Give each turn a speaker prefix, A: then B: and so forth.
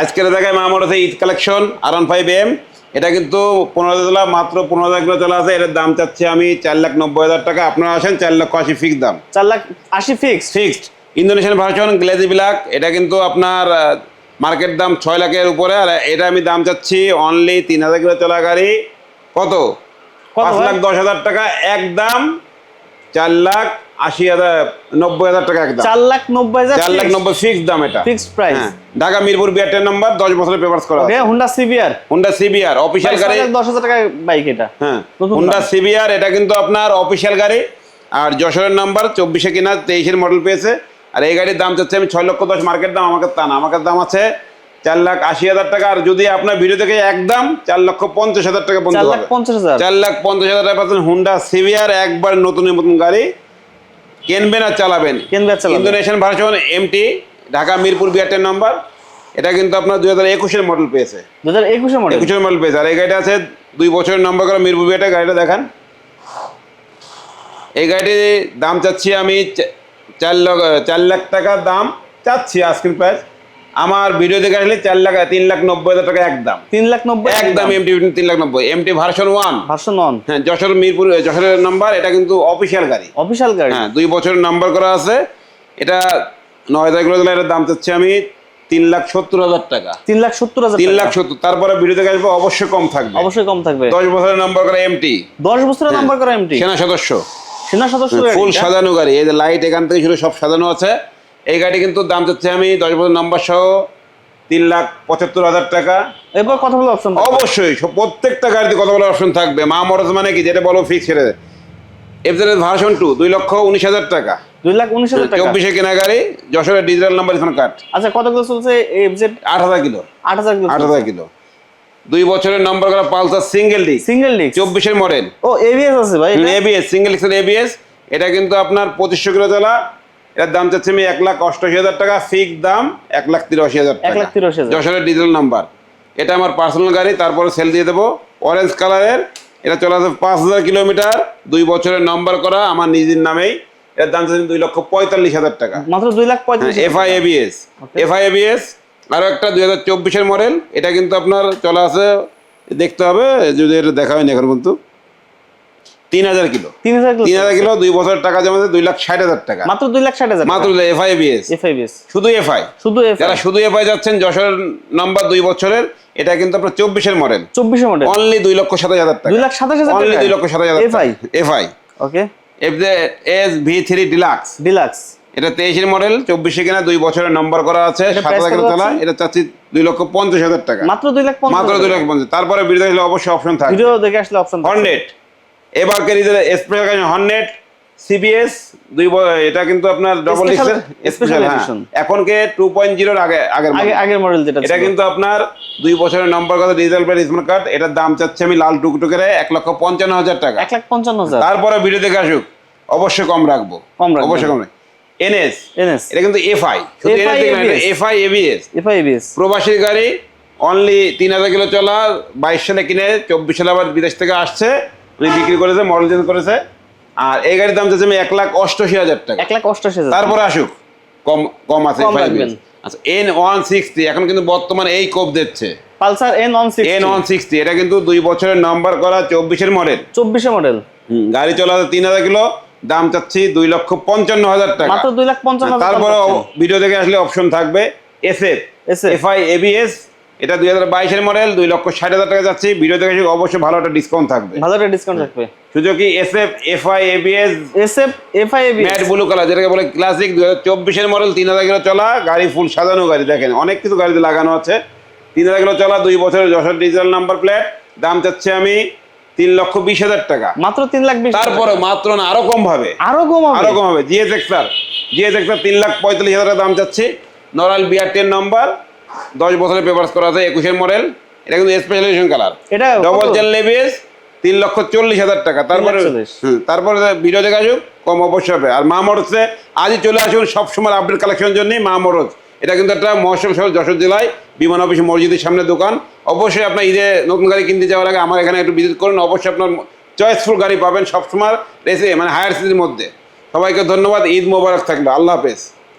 A: আজকের দেখায় মা মোটরসে Eid collection R one five M এটা কিন্তু পনেরো তোলা মাত্র পনেরো হাজার কিলো চলা আছে। এটার দাম চাচ্ছি আমি চার লাখ নব্বই হাজার টাকা। আপনারা আসেন চার লক্ষ আশি ফিক্স দাম।
B: চার লাখ আশি fix
A: fixed Indonesian version glazy black এটা কিন্তু আপনার মার্কেট দাম ছয় লাখের উপরে। আর এটা আমি দাম চাচ্ছি অনলি তিন হাজার কিলো চলা গাড়ি। কত?
B: কত
A: পাঁচ লাখ দশ হাজার টাকা। এক দাম চার লাখ আশি হাজার নব্বই হাজার টাকা একদম।
B: চার লাখ নব্বই হাজার
A: চার লাখ নব্বই ফিক্সড দাম এটা।
B: প্রাইস
A: হ্যাঁ, ঢাকা মিরপুর বিআরটের নাম্বার দশ বছরের পেপার্স করা
B: okay Honda CVR
A: Honda CBR official গাড়ি।
B: দশ হাজার টাকা বাইক এটা।
A: হ্যাঁ।
B: নতুন
A: হুন্ডা সিবিআর এটা কিন্তু আপনার অফিসিয়াল গাড়ি। আর যশোরের নাম্বার চব্বিশে কিনা তেইশের মডেল পেয়েছে। আর এই গাড়ির দাম চাচ্ছে আমি ছয় লক্ষ দশ মার্কেট দাম আমাকে তা না। আমাকে দাম আছে চার লাখ আশি হাজার টাকা। আর যদি আপনার ভিডিও থেকে একদম চার লক্ষ পঞ্চাশ হাজার টাকা
B: চার লাখ পঞ্চাশ হাজার।
A: চার লাখ পঞ্চাশ হাজার টাকা পাচ্ছেন হুন্ডা সিভিআর একবার নতুনের মতন গাড়ি। কিনবেন আর চালাবেন।
B: কিনবে আর চালাবেন।
A: Indonesian version MT Dhaka Mirpur বিআরটের number. এটা কিন্তু আপনার দুই হাজার একুশের মডেল পেয়েছে।
B: দু হাজার একুশের মডেল
A: একুশের মডেল পেয়েছে। আর এই গাড়িটা আছে দুই বছরের নম্বর করা মিরপুর বিআরটা গাড়িটা দেখান। এই গাড়িটির দাম চাচ্ছি আমি চার লাখ চার লাখ টাকা দাম চাচ্ছি আজকের প্রাইস আমার ভিডিও দেখে আসলে চার লাখ তিন লাখ নব্বই হাজার টাকা একদম।
B: তিন লাখ নব্বই
A: একদম এমটি তিন লাখ নব্বই। MT version one
B: version one
A: হ্যাঁ যশোর মিরপুর যশোরের নাম্বার এটা কিন্তু অফিসিয়াল গাড়ি।
B: অফিসিয়াল গাড়ি।
A: হ্যাঁ দুই বছরের নাম্বার করা আছে। এটা নয় হাজার কিলো এটার দাম চাচ্ছি আমি তিন লাখ সত্তর হাজার টাকা।
B: তিন লাখ সত্তর হাজার
A: তিন লাখ সত্তর। তারপরে ভিডিও দেখে আসব অবশ্যই কম থাকবে।
B: অবশ্যই কম থাকবে।
A: দশ বছরের নাম্বার করা এমটি
B: দশ বছরের নাম্বার করা এমটি
A: সেনা সদস্য।
B: সেনা সদস্য
A: ফুল সাজানো গাড়ি। এই যে লাইট এখান থেকে শুরু সব সাজানো আছে। এই গাড়ি কিন্তু দাম চাচ্ছি আমি দশ বছর নাম্বার সহ তিন লাখ পঁচাত্তর হাজার টাকা।
B: এরপর কথা বলার অপশন
A: অবশ্যই প্রত্যেকটা গাড়িতে কথা বলার অপশন থাকবে। মা মরজ মানে কি? যেটা বলো ফিক্স ছেড়ে দেয় এফজেড ভার্সন টু দুই লক্ষ উনিশ হাজার টাকা।
B: দুই লাখ উনিশ হাজার টাকা?
A: চব্বিশে কেনা গাড়ি যশোরের ডিজিটাল নাম্বার এখানে কাট।
B: আচ্ছা কতগুলো চলছে এফজেড
A: আট হাজার কিলো।
B: আট হাজার কিলো
A: আট হাজার কিলো। দুই বছরের নাম্বার করা Pulsar single disc
B: single disc
A: চব্বিশের মডেল
B: ও এবিএস আছে ভাই?
A: এবিএস সিঙ্গেল ডিস্কের এবিএস এটা কিন্তু আপনার পঁচিশশো কিলো চলা এর দাম চাচ্ছে আমি এক লাখ অষ্টআশি হাজার টাকা ফিক্স দাম এক লাখ তিরাশি হাজার
B: এক লাখ
A: টাকা
B: তিরাশি হাজার।
A: যশোরের ডিজেল নাম্বার এটা আমার পার্সোনাল গাড়ি তারপরে সেল দিয়ে দেবো। অরেঞ্জ কালারের এটা চলে আসে পাঁচ হাজার কিলোমিটার দুই বছরের নাম্বার করা আমার নিজের নামেই। এর দাম চাচ্ছে দুই লক্ষ পঁয়তাল্লিশ হাজার টাকা।
B: মাত্র দুই লাখ পঁয়ত্রিশ
A: এফআই এবিএস এফআই এবিএস আরও একটা দুই হাজার চব্বিশের মডেল এটা কিন্তু আপনার চলে আসে দেখতে হবে যদি এটা দেখা হয়নি এখন কিন্তু তিন হাজার কিলো।
B: তিন হাজার
A: তিন হাজার কিলো দুই বছরের টাকা জমাতে দুই লাখ ষাট হাজার টাকা।
B: মাত্র দুই লাখ ষাট হাজার
A: মাত্র এফআই এবিএস
B: এফআইবিএস
A: শুধু এফআই
B: শুধু
A: যারা শুধু এফআই যাচ্ছেন যশোরের নাম্বার দুই বছরের এটা কিন্তু আপনার চব্বিশের মডেল
B: চব্বিশে মডেল
A: অনলি দুই লক্ষ সাতাশ হাজার টাকা।
B: দুই লাখ সাতাশ হাজার
A: অনলি দুই লক্ষ সাতাশ হাজার
B: FI
A: FI
B: okay
A: F S V three deluxe
B: deluxe
A: এটা তেইশের মডেল চব্বিশে কিনা দুই বছরের নম্বর করা আছে
B: এটা
A: সাত হাজার কিলো চাচ্ছি দুই লক্ষ পঞ্চাশ হাজার টাকা।
B: মাত্র দুই লাখ
A: মাত্র দুই লক্ষ পঞ্চাশ। তারপরে বিরোধী অবশ্যই অপশন থাকে
B: ভিডিও দেখে আসলে অপশন
A: হর্নেট এবার কেরিদের স্পেশাল কাজ হর্নেট সিবিএস দুই এটা কিন্তু আপনার ডবল ডিক্সের স্পেশাল
B: edition।
A: এখন কে টু পয়েন্ট জিরোর আগে আগের
B: আগে আগের মডেল যেটা
A: এটা কিন্তু আপনার দুই বছরের নম্বর কথা ডিজিটাল প্লেট স্মার্ট কার্ড এটার দাম চাচ্ছে আমি লাল টুকটুকের এক লক্ষ পঞ্চান্ন হাজার টাকা।
B: এক লাখ পঞ্চান্ন হাজার।
A: তারপরে ভিডিও দেখে আসুক। অবশ্যই কম রাখব।
B: কম রাখবেন।
A: অবশ্যই কম এনএস
B: এনএস
A: এটা কিন্তু FI
B: FI ABS
A: FI ABS প্রবাসী গাড়ি অনলি তিন হাজার কিলো চলা বাইশ সালে কিনে চব্বিশ সালে আবার বিদেশ থেকে আসছে। উনি বিক্রি করেছে মডেল চেঞ্জ করেছে আর এই গাড়ির দাম চাচ্ছে আমি এক লাখ অষ্টআশি হাজার টাকা।
B: এক লাখ অষ্টাশি হাজার
A: তারপরে আসুক কম কম আছে। আচ্ছা এন ওয়ান সিক্সটি এখন কিন্তু বর্তমানে এই কোপ দিচ্ছে।
B: Pulsar N one six
A: N one sixty এটা কিন্তু দুই বছরের নাম্বার করা চব্বিশের মডেল
B: চব্বিশে মডেল
A: গাড়ি চলা তিন হাজার কিলো দাম চাচ্ছি দুই লক্ষ পঞ্চান্ন হাজার টাকা।
B: মাত্র দুই লাখ পঞ্চান্ন
A: তারপরে ভিডিও দেখে আসলে অপশন থাকবে এসএফ
B: SF
A: এফআই এবিএস এটা দুই হাজার বাইশের মডেল দুই লক্ষ ষাট হাজার টাকা যাচ্ছে। ভিডিও দেখে অবশ্যই ভালো একটা ডিসকাউন্ট থাকবে।
B: ভালো একটা ডিসকাউন্ট থাকবে।
A: সুযোগী SF FI ABS
B: SF FIB
A: matte blue colour যেটাকে বলে ক্লাসিক দুই হাজার চব্বিশের মডেল তিন হাজার কিলো চলা গাড়ি ফুল সাজানো গাড়ি দেখেন অনেক কিছু গাড়িতে লাগানো আছে। তিন হাজার কিলো চলা দুই বছরের যশোর ডিজিটাল নাম্বার প্লেট দাম চাচ্ছে আমি তিন লক্ষ বিশ হাজার টাকা।
B: মাত্র তিন লাখ বিশ
A: তারপরে মাত্র না আরও কম ভাবে
B: আরও কম
A: আরও কম হবে। জিএস এক্সার জিএস এক্সার তিন লাখ পঁয়তাল্লিশ হাজার টাকা দাম চাচ্ছি। নরাল বিআর টেন নম্বর দশ বছরের পেপার্স করা আছে একুশের মডেল এটা কিন্তু স্পেশালাইজেশন কালার
B: এটা
A: ডবল? চেন লেবিস তিন লক্ষ চল্লিশ হাজার টাকা। তারপরে তারপরে ভিডিও দেখে আসুক কম অবশ্যই হবে। আর মা মরজে আজই চলে আসুন সবসময় আপডেট কালেকশনের জন্যই মা মরজ। এটা কিন্তু একটা মহসম শহর যশোর জেলায় বিমান অফিস মসজিদের সামনে দোকান। অবশ্যই আপনার ঈদে নতুন গাড়ি কিনতে যাওয়ার আগে আমার এখানে একটু ভিজিট করুন। অবশ্যই আপনার চয়েসফুল গাড়ি পাবেন সবসময় রেসে মানে হায়ার সিটির মধ্যে। সবাইকে ধন্যবাদ ঈদ মোবারক থাকবে। আল্লাহ হাফেজ।